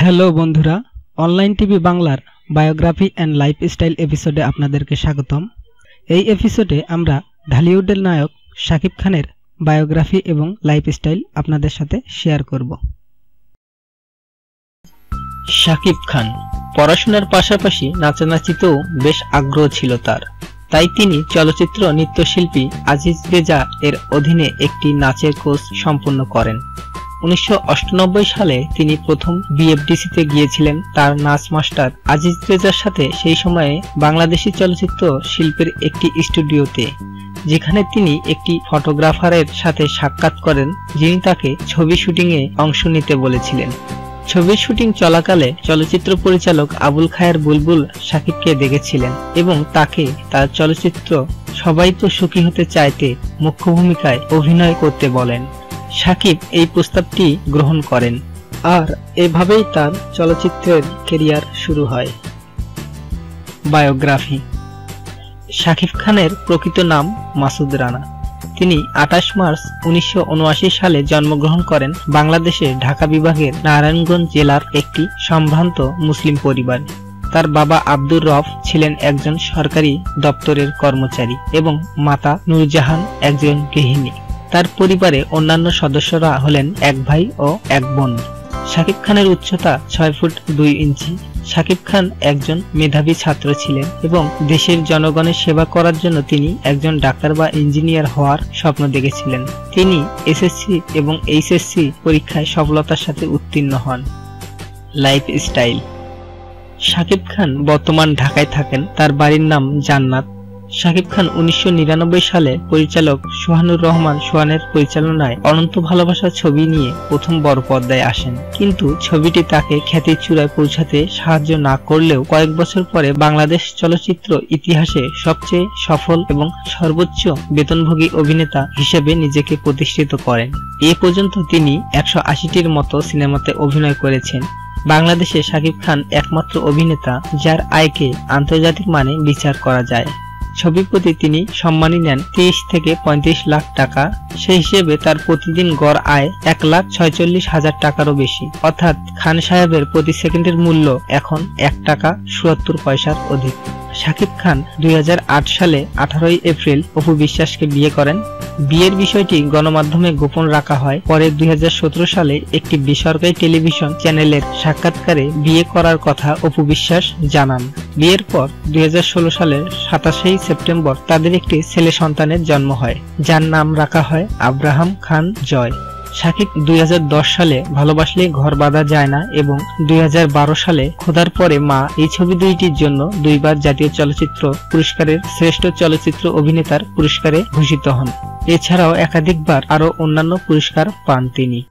Hello বন্ধুরা, online TV বাংলার biography and lifestyle এপিসোডে আপনাদেরকে স্বাগতম। এই এপিসোডে আমরা ঢালিউডের নায়ক শাকিব খানের বায়োগ্রাফি এবং লাইফস্টাইল আপনাদের সাথে শেয়ার করব। শাকিব খান পড়াশোনার পাশাপাশি নাচানাচিতেও বেশ আগ্রহ ছিল তার। তাই তিনি চলচ্চিত্র নৃত্যশিল্পী আজিজ রেজা এর অধীনে একটি নাচের কোর্স সম্পন্ন করেন। উনিশশো সালে তিনি প্রথম বিএফডিসিতে গিয়েছিলেন। তার নাচ মাস্টার আজিজ রেজার সাথে সেই সময়ে বাংলাদেশি চলচ্চিত্র শিল্পের একটি স্টুডিওতে, যেখানে তিনি একটি ফটোগ্রাফারের সাথে সাক্ষাৎ করেন, যিনি তাকে ছবি শুটিংয়ে অংশ নিতে বলেছিলেন। ছবির শুটিং চলাকালে চলচ্চিত্র পরিচালক আবুল খায়ের বুলবুল সাকিবকে দেখেছিলেন এবং তাকে তার চলচ্চিত্র সবাই তো সুখী হতে চাইতে মুখ্য ভূমিকায় অভিনয় করতে বলেন। সাকিব এই প্রস্তাবটি গ্রহণ করেন আর এভাবেই তার চলচ্চিত্রের কেরিয়ার শুরু হয়। বায়োগ্রাফি। শাকিব খানের প্রকৃত নাম মাসুদ রানা। তিনি আঠাশ মার্চ উনিশশো উনআশি সালে জন্মগ্রহণ করেন বাংলাদেশে ঢাকা বিভাগের নারায়ণগঞ্জ জেলার একটি সম্ভ্রান্ত মুসলিম পরিবার। তার বাবা আব্দুর রফ ছিলেন একজন সরকারি দপ্তরের কর্মচারী এবং মাতা নূরজাহান একজন গৃহিণী। তার পরিবারে অন্যান্য সদস্যরা হলেন এক ভাই ও এক বোন। শাকিব খানের উচ্চতা ছয় ফুট দুই ইঞ্চি। শাকিব খান একজন মেধাবী ছাত্র ছিলেন এবং দেশের জনগণের সেবা করার জন্য তিনি একজন ডাক্তার বা ইঞ্জিনিয়ার হওয়ার স্বপ্ন দেখেছিলেন। তিনি এসএসসি এবং এইচএসসি পরীক্ষায় সফলতার সাথে উত্তীর্ণ হন। লাইফ স্টাইল শাকিব খান বর্তমান ঢাকায় থাকেন। তার বাড়ির নাম জান্নাত। শাকিব খান উনিশশো নিরানব্বই সালে পরিচালক সোহানুর রহমান সোহানের পরিচালনায় অনন্ত ভালোবাসা ছবি নিয়ে প্রথম বড় পর্দায় আসেন। কিন্তু ছবিটি তাকে খ্যাতির চূড়ায় পৌঁছাতে সাহায্য না করলেও কয়েক বছর পরে বাংলাদেশ চলচ্চিত্র ইতিহাসে সবচেয়ে সফল এবং সর্বোচ্চ বেতনভোগী অভিনেতা হিসেবে নিজেকে প্রতিষ্ঠিত করেন। এ পর্যন্ত তিনি একশো আশিটির মতো সিনেমাতে অভিনয় করেছেন। বাংলাদেশে শাকিব খান একমাত্র অভিনেতা যার আয়কে আন্তর্জাতিক মানে বিচার করা যায়। ছবির প্রতি তিনি সম্মানী নেন। তেইশ থেকে পঁয়ত্রিশ লাখ টাকা। সেই হিসেবে তার প্রতিদিন গড় আয় এক লাখ ছয়চল্লিশ হাজার টাকারও বেশি। অর্থাৎ খান সাহেবের প্রতি সেকেন্ডের মূল্য এখন এক টাকা সুয়াত্তর পয়সার অধিক। শাকিব খান দুই হাজার আট সালে আঠারোই এপ্রিল অপু বিশ্বাসকে বিয়ে করেন। বিয়ের বিষয়টি গণমাধ্যমে গোপন রাখা হয়। পরে দুই হাজার সতেরো সালে একটি বেসরকারি টেলিভিশন চ্যানেলের সাক্ষাৎকারে বিয়ে করার কথা অপু বিশ্বাস জানান। বিয়ের পর দুই সালের সাতাশেই সেপ্টেম্বর তাদের একটি ছেলে সন্তানের জন্ম হয়, যার নাম রাখা হয় আব্রাহাম খান জয়। সাকিব দুই সালে ভালোবাসলে ঘর বাঁধা যায় না এবং দুই হাজার বারো সালে খোদার পরে মা এই ছবি দুইটির জন্য দুইবার জাতীয় চলচ্চিত্র পুরস্কারের শ্রেষ্ঠ চলচ্চিত্র অভিনেতার পুরস্কারে ভূষিত হন। এছাড়াও একাধিকবার আরও অন্যান্য পুরস্কার পান তিনি।